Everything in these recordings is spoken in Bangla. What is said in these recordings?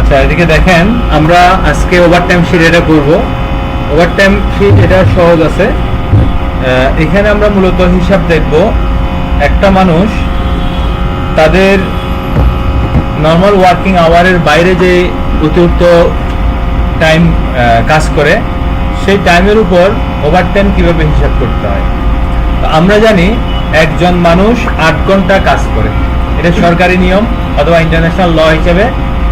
আচ্ছা এদিকে দেখেন, আমরা আজকে ওভারটাইম শিট এটা করব। ওভারটাইম শিট এটা সহজ আছে। এখানে আমরা মূলত হিসাব দেখব, একটা মানুষ তাদের নর্মাল ওয়ার্কিং আওয়ারের বাইরে যে অতিরিক্ত টাইম কাজ করে, সেই টাইমের উপর ওভারটাইম কীভাবে হিসাব করতে হয়? আমরা জানি একজন মানুষ আট ঘণ্টা কাজ করে। এটা সরকারি নিয়ম অথবা ইন্টারন্যাশনাল ল হিসেবে।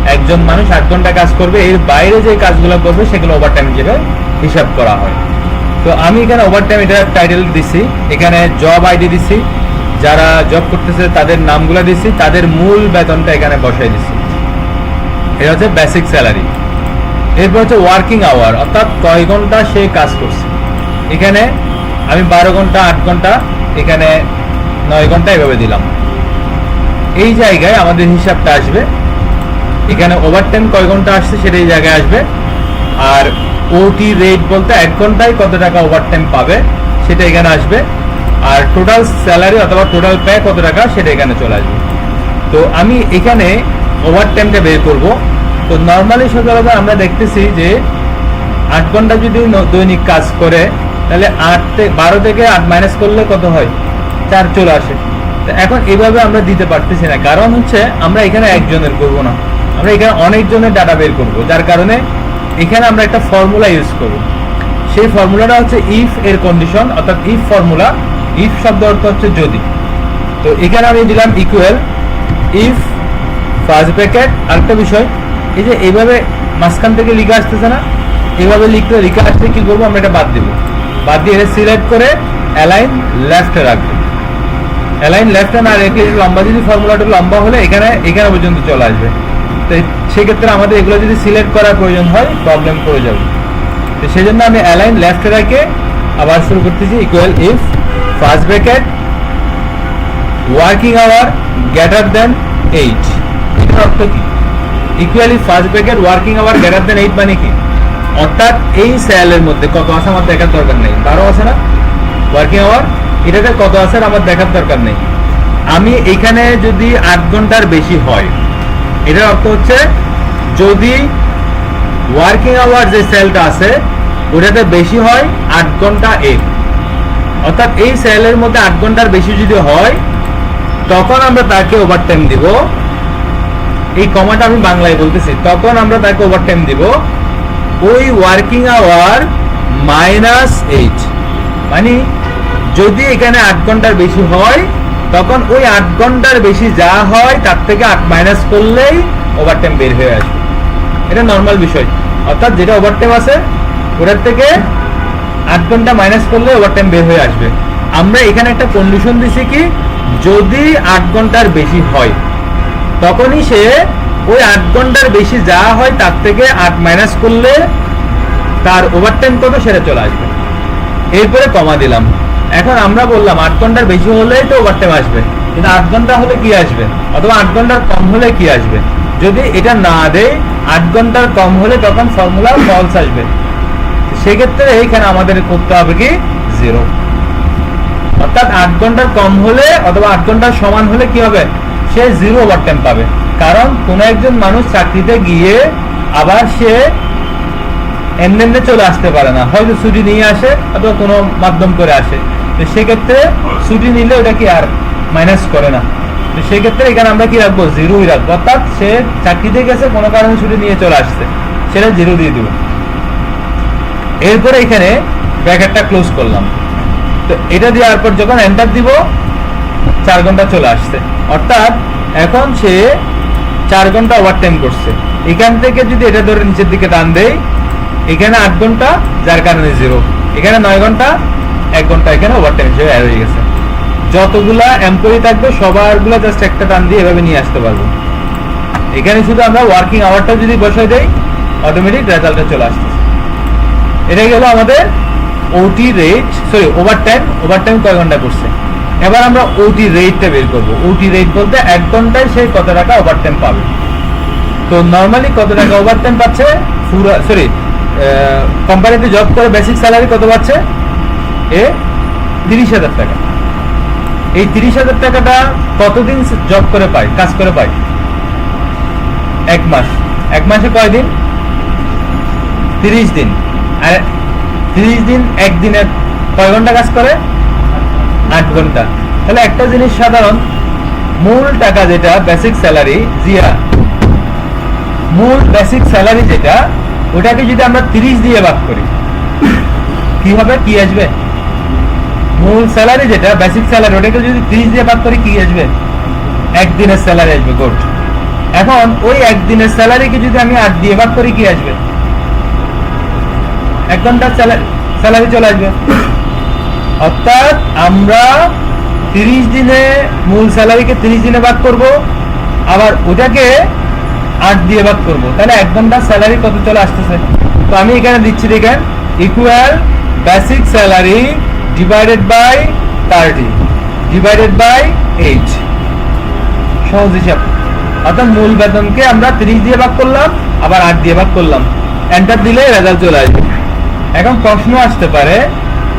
একজন মানুষ আট ঘণ্টা কাজ করবে, এর বাইরে যে কাজগুলো করবে, সেগুলো ওভারটাইম হিসেবে হিসাব করা হয়। তো আমি এখানে ওভারটাইম এটা টাইটেল দিছি। এখানে জব আইডি দিছি। যারা জব করতেছে, তাদের নামগুলো দিছি। তাদের মূল বেতনটা এখানে বসাই দিছি। এটা হচ্ছে বেসিক স্যালারি এরপর হচ্ছে ওয়ার্কিং আওয়ার অর্থাৎ কয় ঘণ্টা সে কাজ করছে। এখানে আমি বারো ঘণ্টা, আট ঘণ্টা, এখানে নয় ঘণ্টা এভাবে দিলাম। এই জায়গায় আমাদের হিসাবটা আসবে। এখানে ওভারটাইম কয় ঘণ্টা আসছে সেটা এই জায়গায় আসবে। আর ওটি রেট বলতে এক ঘন্টায় কত টাকা ওভারটাইম পাবে সেটা এখানে আসবে। আর টোটাল স্যালারি অথবা টোটাল পে কত টাকা সেটা এখানে চলে আসবে। তো আমি এখানে ওভারটাইমটা বের করব। তো নর্মালি সকালবেলা আমরা দেখতেছি যে আট ঘণ্টা যদি দৈনিক কাজ করে, তাহলে আট বারো থেকে আট মাইনাস করলে কত হয়? চার চলে আসে। তো এখন এভাবে আমরা দিতে পারতেছি না। কারণ হচ্ছে আমরা এখানে একজনের করব না। আমরা এখানে অনেকজনের ডাটা বের করব, যার কারণে এখানে আমরা একটা ফর্মুলা ইউজ করব। সেই ফর্মুলাটা হচ্ছে ইফ এর কন্ডিশন অর্থাৎ ইফ ফর্মুলা ইফ শব্দ অর্থ হচ্ছে যদি। তো এখানে আমি দিলাম ইকুয়াল ইফ ফার্স্ট ব্র্যাকেট আরেকটা বিষয়, এই যে এইভাবে মাঝখান থেকে লিখে আসতেছে না এইভাবে লিখলে, লিখে আসলে কি করব, আমরা এটা বাদ দিব। বাদ দিয়ে এটা সিলেক্ট করে অ্যালাইন লেফটে রাখব। অ্যালাইন লেফটে না রেখে লম্বা, যদি ফর্মুলাটা লম্বা হলে এখানে এখানে পর্যন্ত চলে আসবে। তো সেক্ষেত্রে আমাদের এগুলো যদি সিলেক্ট করার প্রয়োজন হয় প্রবলেম পড়ে যাবে। তো সেই জন্য আমি অ্যালাইন লেফটে রেখে আবার শুরু করতেছি equal if first bracket working hour greater then eight এটার অর্থ কি? Equally first bracket working hour greater then eight মানে কি? অর্থাৎ এই সেলের মধ্যে কত আছে আমার দেখার দরকার নেই। বারো আছে না? ওয়ার্কিং আওয়ার এটাতে কত আছে আমার দেখার দরকার নেই। আমি এখানে যদি আট ঘণ্টার বেশি হয় এটার অর্থ হচ্ছে, যদি ওয়ার্কিং আওয়ার যে সেলটা আছে, ওটাতে বেশি হয় আট ঘণ্টা এক। অর্থাৎ এই সেলের মধ্যে আট ঘণ্টার বেশি যদি হয়, তখন আমরা তাকে ওভারটাইম দিব। এই কমাটা আমি বাংলায় বলতেছি, তখন আমরা তাকে ওভারটাইম দিব। ওই ওয়ার্কিং আওয়ার মাইনাস এইট মানে যদি এখানে আট ঘণ্টার বেশি হয় তখন ওই আট ঘণ্টার বেশি যা হয়, তার থেকে আট মাইনাস করলেই ওভারটাইম বের হয়ে আসবে। এটা নর্মাল বিষয়। অর্থাৎ যেটা ওভারটাইম আছে, ওটার থেকে আট ঘণ্টা মাইনাস করলে ওভারটাইম বের হয়ে আসবে। আমরা এখানে একটা কন্ডিশন দিছি কি, যদি আট ঘণ্টার বেশি হয়, তখনই সে ওই আট ঘণ্টার বেশি যা হয়, তার থেকে আট মাইনাস করলে তার ওভারটাইম কত, সেটা চলে আসবে। এরপরে কমা দিলাম। এখন আমরা বললাম আট ঘণ্টার বেশি হলেই তো ওভারটাইম আসবে। কিন্তু আট ঘণ্টা হলে কি আসবে? অথবা আট ঘণ্টার কম হলে কি আসবে? যদি এটা না দেয়, আট ঘণ্টার কম হলে তখন ফর্মুলা ফলস আসবে। সেক্ষেত্রে এইখানে আমাদের করতে হবে কি? জিরো অর্থাৎ আট ঘণ্টার কম হলে অথবা আট ঘণ্টার সমান হলে কি হবে? সে জিরো ওভারটাইম পাবে। কারণ কোন একজন মানুষ চাকরিতে গিয়ে আবার সে এমনি এমনি চলে আসতে পারে না। হয়তো ছুটি নিয়ে আসে অথবা কোনো মাধ্যম করে আসে। তো সেক্ষেত্রে ছুটি নিলে ওটা কি আর মাইনাস করে না। তো সেক্ষেত্রে এখানে আমরা কি রাখব? জিরোই রাখব। অর্থাৎ সে চাকরিতে গেছে, কোনো কারণে ছুটি নিয়ে চলে আসছে। সেটা জিরো দিয়ে এরপরে এখানে ক্লোজ করলাম। তো এটা দেওয়ার পর যখন এন্টার দিব, চার ঘণ্টা চলে আসছে। অর্থাৎ এখন সে চার ঘণ্টা ওভারটাইম করছে। এখান থেকে যদি এটা ধরে নিচের দিকে টান দেয় এখানে আট ঘণ্টা, যার কারণে জিরো এখানে নয় ঘণ্টা এক ঘণ্টা এখানে ওভার টাইম হিসেবে অ্যাড হয়ে গেছে। যতগুলা এমপ্লয়ি থাকবে, সবারগুলো জাস্ট একটা টান দিয়ে এভাবে নিয়ে আসতে পারব। এখানে শুধু আমরা ওয়ার্কিং আওয়ারটা যদি বসাই দেই অটোমেটিক রেজাল্টটা চলে আসতেছে এটা গেল আমাদের OT rate sorry overtime overtime কয় ঘণ্টা করছে এবার আমরা ওটি রেটটা বের করব। ওটি রেট বলতে এক ঘন্টায় সে কত টাকা ওভার টাইম পাবে? তো নর্মালি কত টাকা ওভার টাইম পাচ্ছে সরি কোম্পানিতে জব করে বেসিক স্যালারি কত পাচ্ছে? এ? তিরিশ হাজার টাকা। এই তিরিশ হাজার টাকাটা কতদিন জব করে পায় কাজ করে পায় এক মাস। এক মাসে তিরিশ দিন। আর তিরিশ দিন একদিনে কয় ঘণ্টা কাজ করে? আট ঘণ্টা। তাহলে একটা জিনিস সাধারণ, মূল টাকা যেটা বেসিক স্যালারি জিয়া। মূল বেসিক স্যালারি যেটা, ওটাকে যদি আমরা তিরিশ দিয়ে ভাগ করি, কি হবে? কি আসবে? মূল স্যালারি যেটা বেসিক স্যালারি ওটাকে যদি তিরিশ দিয়ে ভাগ করি কি আসবে? একদিনের স্যালারি আসবে গোট এখন ওই একদিনের স্যালারিকে যদি আমি আট দিয়ে ভাগ করি, কি আসবে? এক ঘণ্টার স্যালারি চলে আসবে। অর্থাৎ আমরা তিরিশ দিনে মূল স্যালারিকে তিরিশ দিনে ভাগ করব, আবার ওটাকে আট দিয়ে ভাগ করব। তাহলে এক ঘণ্টার স্যালারি কত চলে আসতেছে? তো আমি এখানে দিচ্ছি দেখেন equal basic salary divided by thirty divided by eight সহজ হিসাব। অর্থাৎ মূল বেতনকে আমরা তিরিশ দিয়ে ভাগ করলাম, আবার আট দিয়ে ভাগ করলাম। এন্টার দিলে রেজাল্ট চলে আসবে। এখন প্রশ্ন আসতে পারে,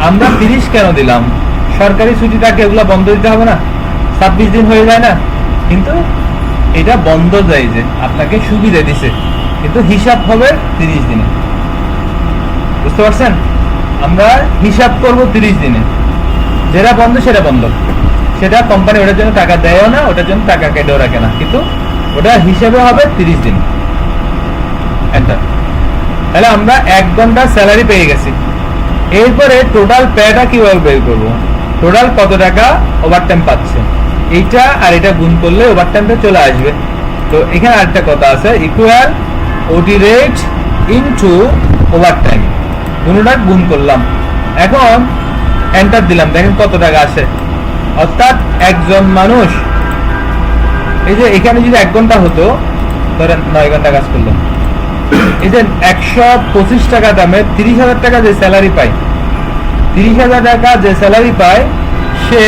আমরা তিরিশ কেন দিলাম? সরকারি ছুটি থাকে, এগুলো বন্ধ দিতে হবে না? ছাব্বিশ দিন হয়ে যায় না? কিন্তু এটা বন্ধ যায় যে, আপনাকে সুবিধা দিছে। কিন্তু হিসাব হবে তিরিশ দিনে। বুঝতে পারছেন? আমরা হিসাব করব তিরিশ দিনে। যেটা বন্ধ, সেটা বন্ধ। সেটা কোম্পানি ওটার জন্য টাকা দেয়ও না, ওটার জন্য টাকা কেটেও রাখে না। কিন্তু ওটা হিসাবে হবে তিরিশ দিন। একটা। তাহলে আমরা এক ঘণ্টা স্যালারি পেয়ে গেছি। এরপরে টোটাল পেটা কীভাবে বের করব? টোটাল কত টাকা ওভারটাইম পাচ্ছে? এইটা আর এটা গুণ করলে ওভারটাইমটা চলে আসবে। তো এখানে আরেকটা কথা আছে equal OT rate into overtime দুটোটা গুণ করলাম। এখন এন্টার দিলাম, দেখেন কত টাকা আসে অর্থাৎ একজন মানুষ, এই যে এখানে যদি এক ঘণ্টা হতো, ধরেন নয় ঘণ্টা কাজ করল। এই যে একশো পঁচিশ টাকা দামে তিরিশ হাজার টাকা যে স্যালারি পায়, তিরিশ হাজার টাকা যে স্যালারি পায়, সে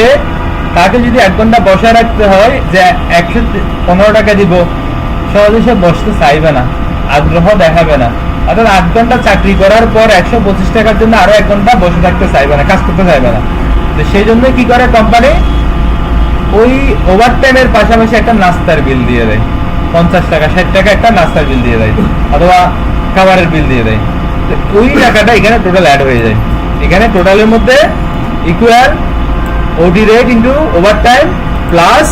তাকে যদি এক ঘণ্টা বসায় রাখতে হয়, যে একশো পনেরো টাকা দিব, সহজে সে বসতে চাইবে না, আগ্রহ দেখাবে না। অর্থাৎ আট ঘণ্টা চাকরি করার পর একশো পঁচিশ টাকার জন্য আরও এক ঘণ্টা বসে থাকতে চাইবে না, কাজ করতে চাইবে না। তো সেই জন্য কি করে কোম্পানি ওই ওভার টাইমের পাশাপাশি একটা নাস্তার বিল দিয়ে দেয়। পঞ্চাশ টাকা, ষাট টাকা একটা নাস্তার বিল দিয়ে দেয়, অথবা খাবারের বিল দিয়ে দেয়। তো ওই টাকাটা এখানে টোটাল অ্যাড হয়ে যায়। এখানে টোটালের মধ্যে equal OT rate into overtime plus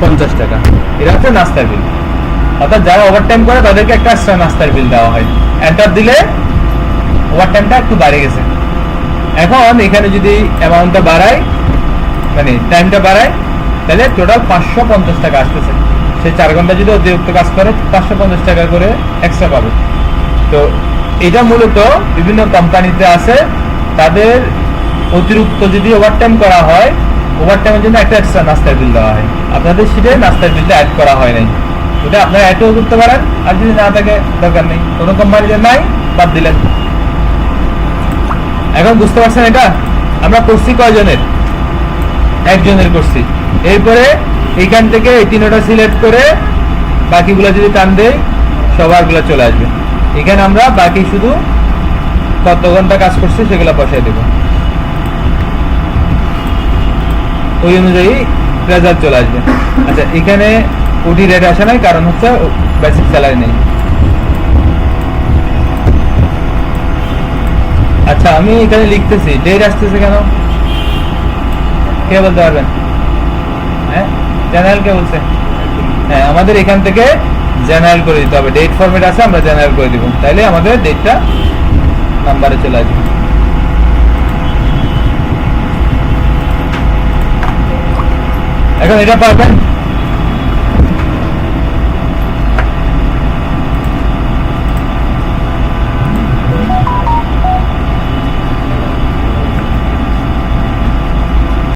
পঞ্চাশ টাকা। এটা হচ্ছে নাস্তার বিল অর্থাৎ যারা ওভার টাইম করে তাদেরকে একটা নাস্তার বিল দেওয়া হয়। এন্টার দিলে ওভার টাইমটা একটু বাড়ে গেছে। এখন এখানে যদি অ্যামাউন্টটা বাড়ায় মানে টাইমটা বাড়ায়, তাহলে টোটাল পাঁচশো পঞ্চাশ টাকা আসতেছে। সে চার ঘণ্টা যদি অতিরিক্ত কাজ করে, পাঁচশো পঞ্চাশ টাকা করে এক্সট্রা পাবে। তো এটা মূলত বিভিন্ন কোম্পানিতে আছে। তাদের অতিরিক্ত যদি ওভারটাইম করা হয় ওভারটাইমের জন্য একটা এক্সট্রা নাস্তার বিল দেওয়া হয়। আপনাদের সিটে নাস্তার বিলটা অ্যাড করা হয় নাই। ওটা আপনারা অ্যাডও করতে পারেন। আর যদি না থাকে, দরকার নেই। কোনো কোম্পানিতে নাই, বাদ দিলেন। এখন বুঝতে পারছেন এটা? আমরা করছি কয়জনের? একজনের করছি। এরপরে এইখান থেকে এই তিনটা সিলেক্ট করে বাকিগুলো যদি টান দেই সবারগুলো চলে আসবে। এখানে আমরা বাকি শুধু কত ঘণ্টা কাজ করছে সেগুলো বসাই দেব। ওই অনুযায়ী রেজাল্ট চলে আসবে। আচ্ছা এখানে ওটি রেট আসে নাই, কারণ হচ্ছে বেসিক স্যালারি নেই। আচ্ছা আমি এখানে লিখতেছি ডেট আসতেছে কেন? কে বলতে পারবেন? হ্যাঁ? জেনারেল কে বলছে? হ্যাঁ আমাদের এখান থেকে জেনারেল করে দিতে হবে। ডেট ফরম্যাট আছে, আমরা জেনারেল করে দিব। তাইলে আমাদের ডেটটা নাম্বারে চলে আসবে। এখন এটা পারবেন?